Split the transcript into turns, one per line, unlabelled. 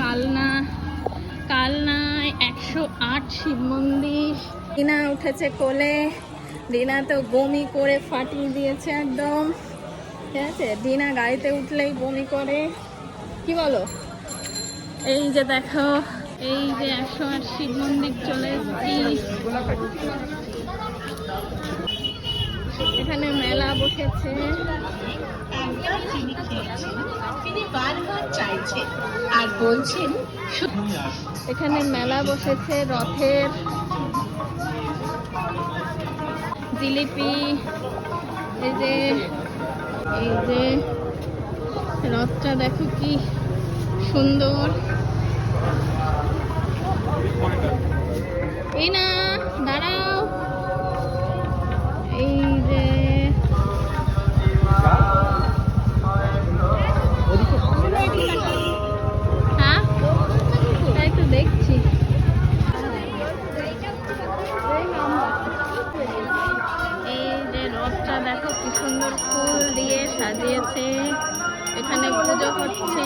কালনা, কালনায় একশো আট শিব মন্দির। রিনা উঠেছে কোলে রিনা তো বমি করে ফাটিয়ে দিয়েছে একদম। ঠিক আছে? রিনা গাড়িতে উঠলেই বমি করে। কি বলো? এই যে দেখো, এই যে একশো আট শিব মন্দির চলে এখানে মেলা বসেছে।
চাইছেন আর বলছেন
এখানে মেলা বসেছে, রথের জিলিপি, এই যে এই যে, রথটা দেখো কি সুন্দর। এই না, দাঁড়াও। দেখো কি সুন্দর ফুল দিয়ে সাজিয়েছে। এখানে পুজো হচ্ছে